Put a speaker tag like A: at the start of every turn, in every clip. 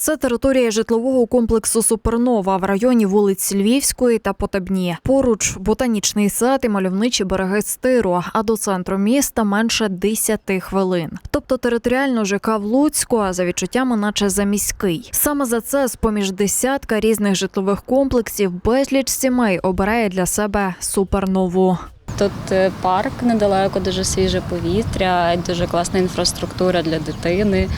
A: Це територія житлового комплексу Супернова в районі вулиць Львівської та Потебні. Поруч ботанічний сад і мальовничі береги стиру, а до центру міста менше 10 хвилин. Тобто територіально ЖК в Луцьку, а за відчуттями, наче заміський. Саме за це з поміж десятка різних житлових комплексів безліч сімей обирає для себе супернову.
B: Тут е, парк недалеко, дуже свіже повітря, дуже класна інфраструктура для дитини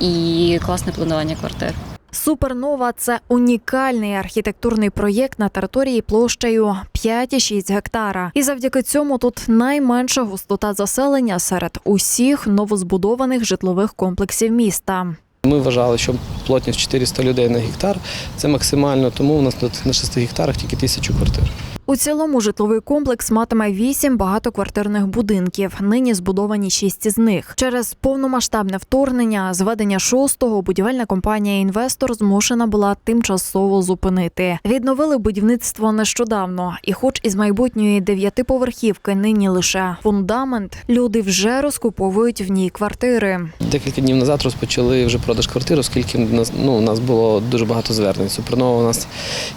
B: і класне планування квартир.
A: Супернова це унікальний архітектурний проєкт на території площею 5,6 гектара. І завдяки цьому тут найменша густота заселення серед усіх новозбудованих житлових комплексів міста.
C: Ми вважали, що плотність 400 людей на гектар це максимально, тому у нас тут на 6 гектарах тільки тисячу квартир.
A: У цілому житловий комплекс матиме вісім багатоквартирних будинків. Нині збудовані шість із них. Через повномасштабне вторгнення, зведення шостого, будівельна компанія інвестор змушена була тимчасово зупинити. Відновили будівництво нещодавно, і, хоч із майбутньої дев'ятиповерхівки нині лише фундамент, люди вже розкуповують в ній квартири.
C: Декілька днів назад розпочали вже продаж квартир, оскільки ну, у нас було дуже багато звернень. Супернова у нас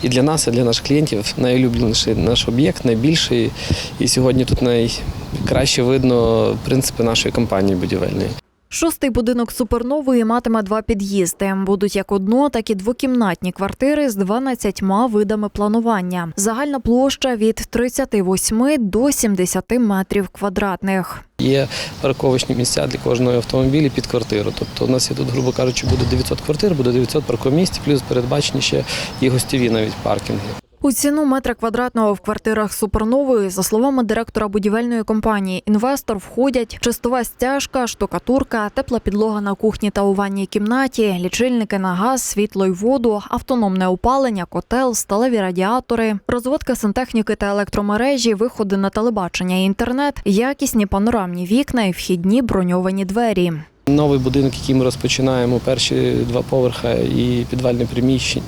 C: і для нас, і для наших клієнтів найулюбленіший наш об'єкт, найбільший. І сьогодні тут найкраще видно принципи нашої компанії будівельної.
A: Шостий будинок супернової матиме два під'їзди. Будуть як одно, так і двокімнатні квартири з 12 видами планування. Загальна площа від 38 до 70 метрів квадратних.
C: Є парковочні місця для кожного автомобіля під квартиру. Тобто у нас є тут, грубо кажучи, буде 900 квартир, буде 900 паркомісць, плюс передбачені ще і гостєві навіть паркінги.
A: У ціну метра квадратного в квартирах супернової, за словами директора будівельної компанії, інвестор входять чистова стяжка, штукатурка, тепла підлога на кухні та у ванній кімнаті, лічильники на газ, світло й воду, автономне опалення, котел, сталеві радіатори, розводка сантехніки та електромережі, виходи на телебачення і інтернет, якісні панорамні вікна і вхідні броньовані двері.
C: Новий будинок, який ми розпочинаємо, перші два поверха і підвальне приміщення,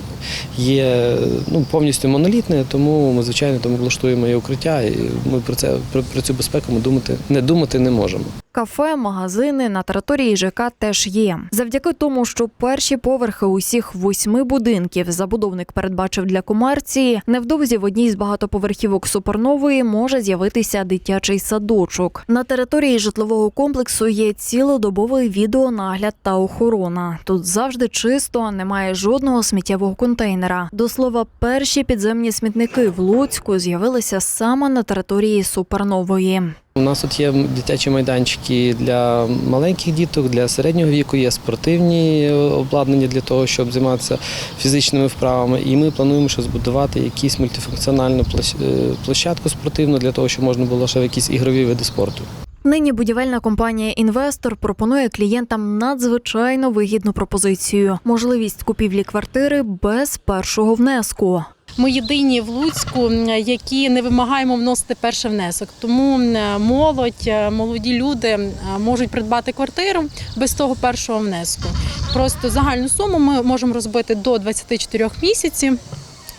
C: є ну, повністю монолітне, тому ми, звичайно, там облаштуємо і укриття, і ми про це про, про цю безпеку ми думати не думати не можемо.
A: Кафе, магазини на території ЖК теж є. Завдяки тому, що перші поверхи усіх восьми будинків забудовник передбачив для комерції, невдовзі в одній з багатоповерхівок супернової може з'явитися дитячий садочок. На території житлового комплексу є цілодобовий відеонагляд та охорона. Тут завжди чисто, немає жодного сміттєвого контейнера. До слова, перші підземні смітники в Луцьку з'явилися саме на території супернової.
C: У нас тут є дитячі майданчики для маленьких діток, для середнього віку, є спортивні обладнання для того, щоб займатися фізичними вправами. І ми плануємо ще збудувати якусь мультифункціональну е, площадку спортивну для того, щоб можна було ще в якісь ігрові види спорту.
A: Нині будівельна компанія Інвестор пропонує клієнтам надзвичайно вигідну пропозицію: можливість купівлі квартири без першого внеску.
D: Ми єдині в Луцьку, які не вимагаємо вносити перший внесок. Тому молодь, е, молоді люди можуть придбати квартиру без того першого внеску. Просто загальну суму ми можемо розбити до 24 місяців.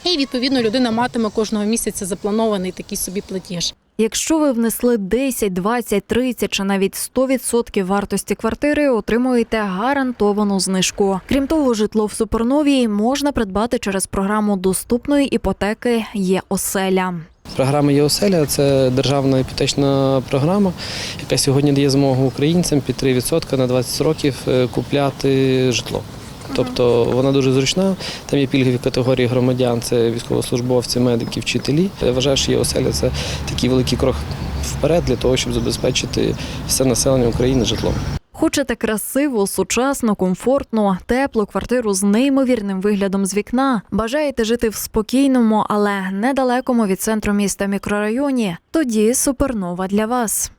D: І відповідно людина матиме кожного місяця запланований такий собі платіж.
A: Якщо ви внесли 10, 20, 30 чи навіть 100% вартості квартири, отримуєте гарантовану знижку. Крім того, житло в суперновій можна придбати через програму доступної іпотеки є оселя.
C: Програма «Єоселя» – це державна іпотечна програма, яка сьогодні дає змогу українцям під 3% на 20 років е, купляти житло. Тобто вона дуже зручна. Там є пільгові категорії громадян, це військовослужбовці, медики, вчителі. Я вважаю, що «Єоселя» – це такий великий крок вперед для того, щоб забезпечити все населення України житлом.
A: Хочете красиву, сучасну, комфортну, теплу квартиру з неймовірним виглядом з вікна? Бажаєте жити в спокійному, але недалекому від центру міста мікрорайоні? Тоді супернова для вас.